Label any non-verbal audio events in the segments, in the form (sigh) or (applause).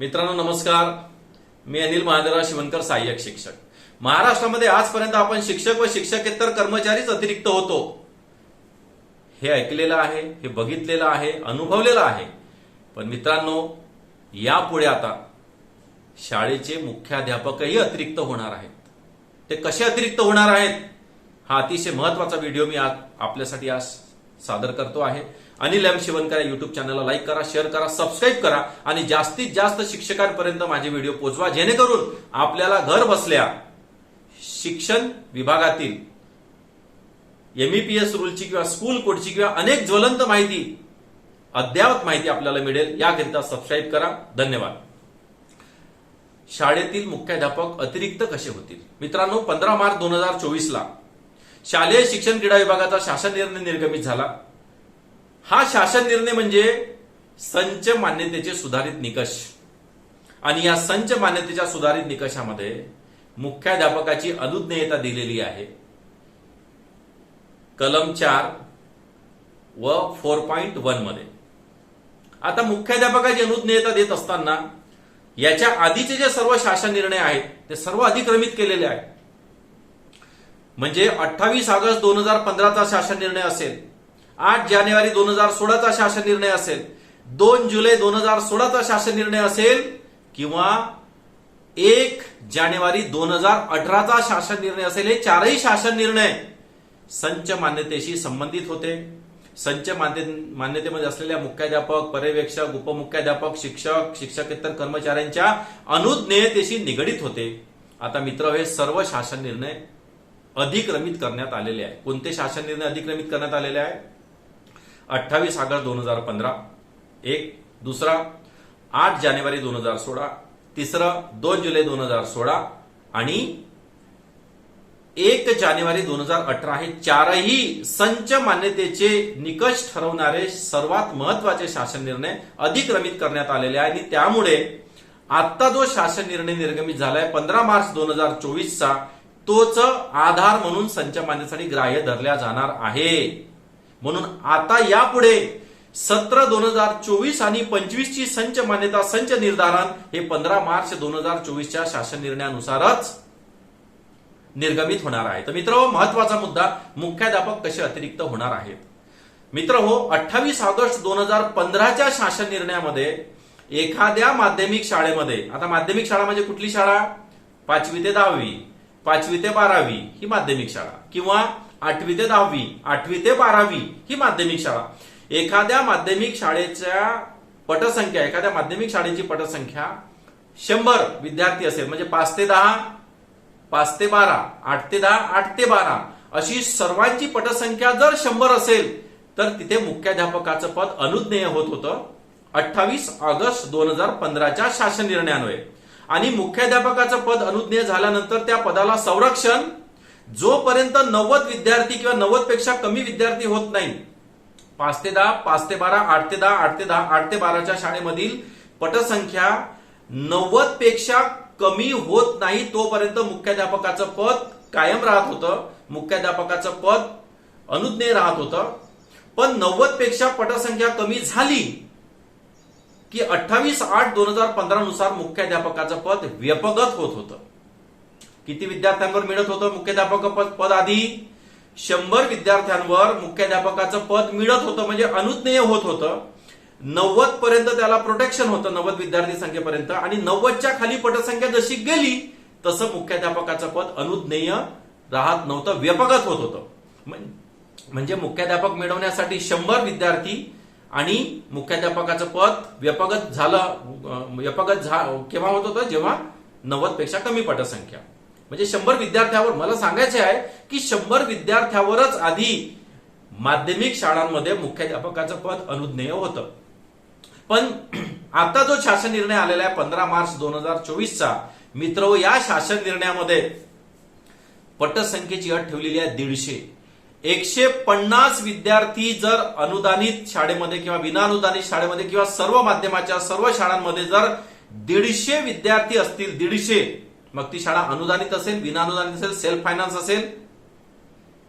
मित्रांनो नमस्कार. मी अनिल महादेवराव शिवनकर सहाय्यक शिक्षक. महाराष्ट्रामध्ये आजपर्यंत आपण शिक्षक व शिक्षकेतर कर्मचारीच अतिरिक्त होतो. हे ऐकलेलं आहे हे बघितलेलं आहे अनुभवलेलं आहे. पण मित्रांनो यापुढे आता शाळेचे मुख्याध्यापकही अतिरिक्त होणार आहेत. ते कसे अतिरिक्त होणार आहेत हा अतिशय महत्त्वाचा व्हिडिओ मी आज आपल्यासाठी आज सादर करतो आहे. अनिल एम शिवनकर युट्यूब चॅनलला लाईक करा शेअर करा सबस्क्राईब करा आणि जास्तीत जास्त शिक्षकांपर्यंत माझे व्हिडिओ पोहोचवा जेणेकरून आपल्याला घर बसल्या शिक्षण विभागातील एमईपीएस रूलची किंवा स्कूल कोडची किंवा अनेक ज्वलंत माहिती अद्ययावत माहिती आपल्याला मिळेल याकरिता सबस्क्राईब करा. धन्यवाद. शाळेतील मुख्याध्यापक अतिरिक्त कसे होतील? मित्रांनो पंधरा मार्च दोन हजार चोवीस ला शालेय शिक्षण क्रीडा विभागाचा शासन निर्णय निर्गमित झाला. हा शासन निर्णय म्हणजे संच मान्यतेचे सुधारित निकष. आणि या संच मान्यतेच्या सुधारित निकषामध्ये मुख्याध्यापकाची अनुज्ञेयता दिलेली आहे. कलम चार व फोर पॉइंट वनमध्ये. आता मुख्याध्यापकाची अनुज्ञेयता देत असताना याच्या आधीचे जे सर्व शासन निर्णय आहेत ते सर्व अधिक्रमित केलेले आहेत. म्हणजे अठ्ठावीस ऑगस्ट दोन हजार पंधराचा शासन निर्णय असेल आठ जानेवारी दोन हजार सोळाचा शासन निर्णय असेल. दोन जुलै दोन हजार सोळाचा शासन निर्णय असेल किंवा एक जानेवारी दोन हजार अठराचा शासन निर्णय असेल हे चारही शासन निर्णय संच मान्यतेशी संबंधित होते. संच मान्य मान्यतेमध्ये असलेल्या मुख्याध्यापक पर्यवेक्षक उपमुख्याध्यापक शिक्षक शिक्षकेतर कर्मचाऱ्यांच्या अनुज्ञेयतेशी निगडीत होते. आता मित्र हे सर्व शासन निर्णय अधिक्रमित करण्यात आलेले आहे. कोणते शासन निर्णय अधिक्रमित करण्यात आलेले आहे? अठ्ठावीस ऑगस्ट दोन हजार पंधरा. एक दुसरा आठ जानेवारी दोन हजार सोळा. तिसरं दोन जुलै दोन हजार सोळा. आणि एक जानेवारी दोन हजार अठरा हे चारही संच मान्यतेचे निकष ठरवणारे सर्वात महत्त्वाचे शासन निर्णय अधिक्रमित करण्यात आलेले आहे आणि त्यामुळे आता जो शासन निर्णय निर्गमित झालाय पंधरा मार्च दोन हजार चोवीसचा तोच आधार म्हणून संच मान्यतेसाठी ग्राह्य धरल्या जाणार आहे. म्हणून आता यापुढे सत्र दोन हजार चोवीस आणि पंचवीस ची संच मान्यता संच निर्धारण हे पंधरा मार्च दोन हजार चोवीसच्या शासन निर्णयानुसारच निर्गमित होणार आहे. तर मित्र महत्त्वाचा मुद्दा मुख्याध्यापक कसे अतिरिक्त होणार आहेत? मित्र हो अठ्ठावीस ऑगस्ट दोन हजार पंधराच्या शासन निर्णयामध्ये एखाद्या माध्यमिक शाळेमध्ये आता माध्यमिक शाळा म्हणजे कुठली शाळा? पाचवी ते दहावी पाचवी ते बारावी ही माध्यमिक शाळा किंवा आठवी ते दहावी आठवी ते बारावी ही माध्यमिक शाळा. एखाद्या माध्यमिक शाळेच्या पटसंख्या एखाद्या माध्यमिक शाळेची पटसंख्या शंभर विद्यार्थी असेल म्हणजे पाच ते दहा पाच ते बारा आठ ते दहा आठ ते बारा अशी सर्वांची पटसंख्या जर शंभर असेल तर तिथे मुख्याध्यापकाचं पद अनुज्ञेय होत होतं अठ्ठावीस ऑगस्ट दोन हजार पंधराच्या शासन निर्णयान्वये आणि मुख्याध्यापकाचं पद अनुज्ञेय झाल्यानंतर त्या पदाला संरक्षण जोपर्यंत नव्वद विद्यार्थी किंवा नव्वदपेक्षा कमी विद्यार्थी होत नाही पाच ते दहा पाच ते बारा आठ ते दहा आठ ते दहा आठ ते बाराच्या शाळेमधील पटसंख्या नव्वदपेक्षा कमी होत नाही तोपर्यंत मुख्याध्यापकाचं पद कायम राहत होतं. मुख्याध्यापकाचं पद अनुज्ञेय राहत होतं. पण नव्वदपेक्षा पटसंख्या कमी झाली की अठ्ठावीस आठ दोन हजार पंधरा नुसार मुख्याध्यापकाचं पद व्यपगत होत होतं. किती विद्यार्थ्यांवर मिळत होतं? मुख्याध्यापक पद आधी शंभर विद्यार्थ्यांवर मुख्याध्यापकाचं पद मिळत होतं म्हणजे अनुज्ञेय होत होतं. नव्वद पर्यंत त्याला प्रोटेक्शन होतं नव्वद विद्यार्थी संख्येपर्यंत. आणि नव्वदच्या खाली पटसंख्या जशी गेली तसं मुख्याध्यापकाचं पद अनुज्ञेय राहत नव्हतं व्यापकच होत होतं. म्हणजे मुख्याध्यापक मिळवण्यासाठी शंभर विद्यार्थी आणि मुख्याध्यापकाचं पद व्यपगत झालं व्यपगत झा केव्हा होत होतं? जेव्हा नव्वदपेक्षा कमी पटसंख्या. म्हणजे शंभर विद्यार्थ्यावर मला सांगायचे आहे की शंभर विद्यार्थ्यावरच आधी माध्यमिक शाळांमध्ये मुख्याध्यापकाचं पद अनुज्ञेय होतं. पण (clears throat) आता जो शासन निर्णय आलेला आहे पंधरा मार्च दोन हजार चोवीसचा मित्र या शासन निर्णयामध्ये पटसंख्येची अट ठेवलेली आहे दीडशे. एकशे पन्नास विद्यार्थी जर अनुदानित शाळेमध्ये किंवा विनाअनुदानित शाळेमध्ये किंवा सर्व माध्यमाच्या सर्व शाळांमध्ये जर दीडशे विद्यार्थी असतील दीडशे मग ती शाळा अनुदानित असेल विनाअनुदानित असेल सेल्फ फायनान्स असेल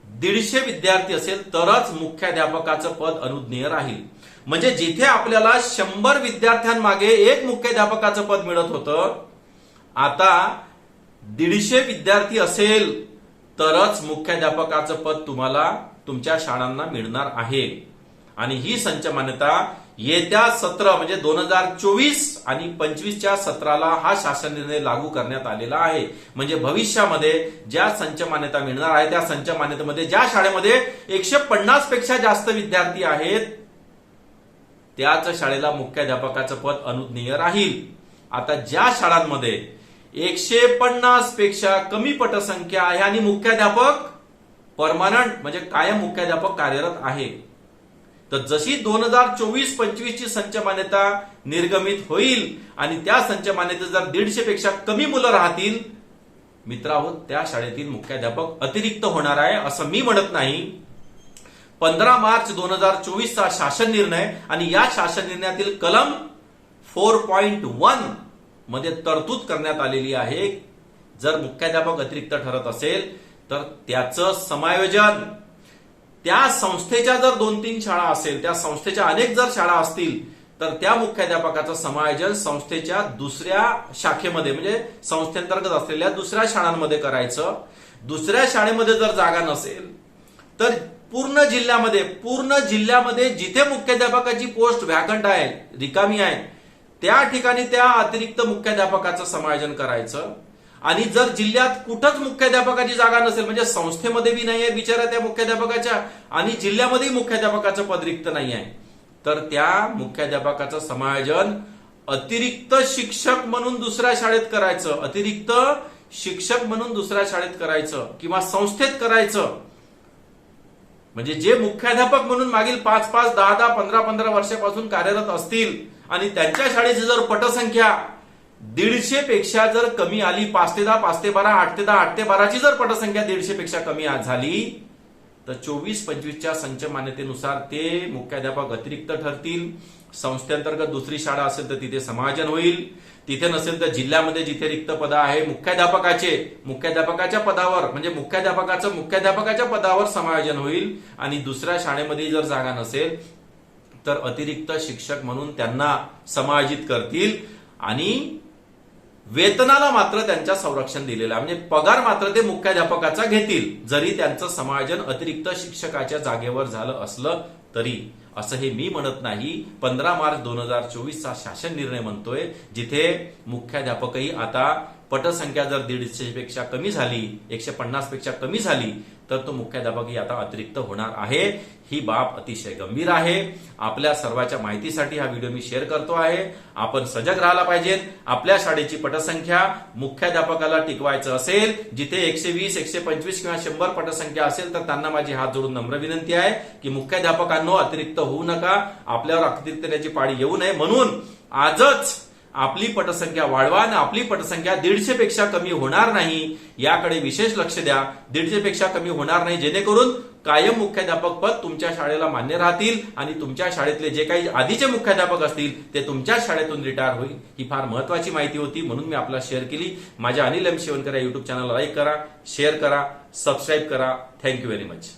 दीडशे विद्यार्थी असेल तरच मुख्याध्यापकाचं पद अनुज्ञेय राहील. म्हणजे जिथे आपल्याला शंभर विद्यार्थ्यांमागे एक मुख्याध्यापकाचं पद मिळत होतं आता दीडशे विद्यार्थी असेल तरच मुख्याध्यापकाचं पद तुम्हाला तुमच्या शाळांना मिळणार आहे. आणि ही संच मान्यता येत्या सत्र म्हणजे दोन हजार चोवीस आणि पंचवीसच्या सत्राला हा शासन निर्णय लागू करण्यात आलेला आहे. म्हणजे भविष्यामध्ये ज्या संच मान्यता मिळणार आहे त्या संच मान्यतेमध्ये ज्या शाळेमध्ये एकशे पन्नासपेक्षा जास्त विद्यार्थी आहेत त्याच शाळेला मुख्याध्यापकाचं पद अनुज्ञेय राहील. आता ज्या शाळांमध्ये एकशे पन्नासपेक्षा कमी पटसंख्या आहे आणि मुख्याध्यापक परमानंट म्हणजे कायम मुख्याध्यापक कार्यरत आहे तर जशी दोन हजार चोवीस पंचवीसची संच मान्यता निर्गमित होईल आणि त्या संच मान्यतेत जर दीडशे पेक्षा कमी मुलं राहतील मित्रावर त्या शाळेतील मुख्याध्यापक अतिरिक्त होणार आहे असं मी म्हणत नाही. पंधरा मार्च दोन हजार चोवीस चा शासन निर्णय आणि या शासन निर्णयातील कलम फोर पॉइंट वनमध्ये तरतूद करण्यात आलेली आहे. जर मुख्याध्यापक अतिरिक्त ठरत असेल तर त्याचं समायोजन त्या संस्थेच्या जर दोन तीन शाळा असेल त्या संस्थेच्या अनेक जर शाळा असतील तर त्या मुख्याध्यापकाचं समायोजन संस्थेच्या दुसऱ्या शाखेमध्ये म्हणजे संस्थेअंतर्गत असलेल्या दुसऱ्या शाळांमध्ये करायचं. दुसऱ्या शाळेमध्ये जर जागा नसेल तर पूर्ण जिल्ह्यामध्ये पूर्ण जिल्ह्यामध्ये जिथे मुख्याध्यापकाची पोस्ट व्हॅकंट आहे रिकामी आहे त्या ठिकाणी त्या अतिरिक्त मुख्याध्यापकाचं समायोजन करायचं. आणि जर जिल्ह्यात कुठंच मुख्याध्यापकाची जागा नसेल म्हणजे संस्थेमध्ये बी नाही आहे बिचारा त्या मुख्याध्यापकाच्या आणि जिल्ह्यामध्येही मुख्याध्यापकाचं पद रिक्त नाही आहे तर त्या मुख्याध्यापकाचं समायोजन अतिरिक्त शिक्षक म्हणून दुसऱ्या शाळेत करायचं अतिरिक्त शिक्षक म्हणून दुसऱ्या शाळेत करायचं किंवा संस्थेत करायचं म्हणजे जे मुख्याध्यापक म्हणून मागील पाच पाच दहा दहा पंधरा पंधरा वर्षापासून कार्यरत असतील आणि त्यांच्या शाळेची जर पटसंख्या दीडशे पेक्षा जर कमी आली पाच ते दहा पाच ते बारा आठ ते दहा आठ ते बाराची जर पटसंख्या दीडशे पेक्षा कमी आज झाली तर चोवीस पंचवीसच्या संच मान्यतेनुसार ते मुख्याध्यापक अतिरिक्त ठरतील. संस्थेअंतर्गत दुसरी शाळा असेल तर तिथे समायोजन होईल. तिथे नसेल तर जिल्ह्यामध्ये जिथे रिक्त पद आहे मुख्याध्यापकाचे मुख्याध्यापकाच्या पदावर म्हणजे मुख्याध्यापकाचं मुख्याध्यापकाच्या पदावर समायोजन होईल. आणि दुसऱ्या शाळेमध्ये जर जागा नसेल तर अतिरिक्त शिक्षक म्हणून त्यांना समायोजित करतील. आणि वेतनाला मात्र त्यांच्या संरक्षण दिलेलं आहे. म्हणजे पगार मात्र ते मुख्याध्यापकाचा घेतील जरी त्यांचं समायोजन अतिरिक्त शिक्षकाच्या जागेवर झालं असलं तरी. असं हे मी म्हणत नाही. पंधरा मार्च दोन हजार चोवीसचा शासन निर्णय म्हणतोय जिथे मुख्याध्यापकही आता पटसंख्या जर दीडशे पेक्षा कमी झाली एकशे पन्नासपेक्षा कमी झाली तर तो मुख्याध्यापकही आता अतिरिक्त होणार आहे. ही बाब अतिशय गंभीर आहे. आपल्या सर्वांच्या माहितीसाठी हा व्हिडिओ मी शेअर करतो आहे. आपण सजग राहायला पाहिजे आपल्या शाळेची पटसंख्या मुख्याध्यापकाला टिकवायचं असेल जिथे एकशे वीस एकशे पंचवीस किंवा शंभर पटसंख्या असेल तर त्यांना माझी हात जोडून नम्र विनंती आहे की मुख्याध्यापकांनो अतिरिक्त होऊ नका आपल्यावर अतिरिक्त त्याची पाळी येऊ नये. म्हणून आजच आपली पटसंख्या वाढवा आणि आपली पटसंख्या दीडशे पेक्षा कमी होणार नाही याकडे विशेष लक्ष द्या. दीडशे पेक्षा कमी होणार नाही जेणेकरून कायम मुख्याध्यापक पद तुमच्या शाळेला मान्य राहतील आणि तुमच्या शाळेतले जे काही आधीचे मुख्याध्यापक असतील ते तुमच्या शाळेतून रिटायर होईल. ही फार महत्वाची माहिती होती म्हणून मी आपला शेअर केली. माझ्या अनिल एम शिवणकर या युट्यूब चॅनलला लाईक करा शेअर करा सबस्क्राईब करा. Thank you very much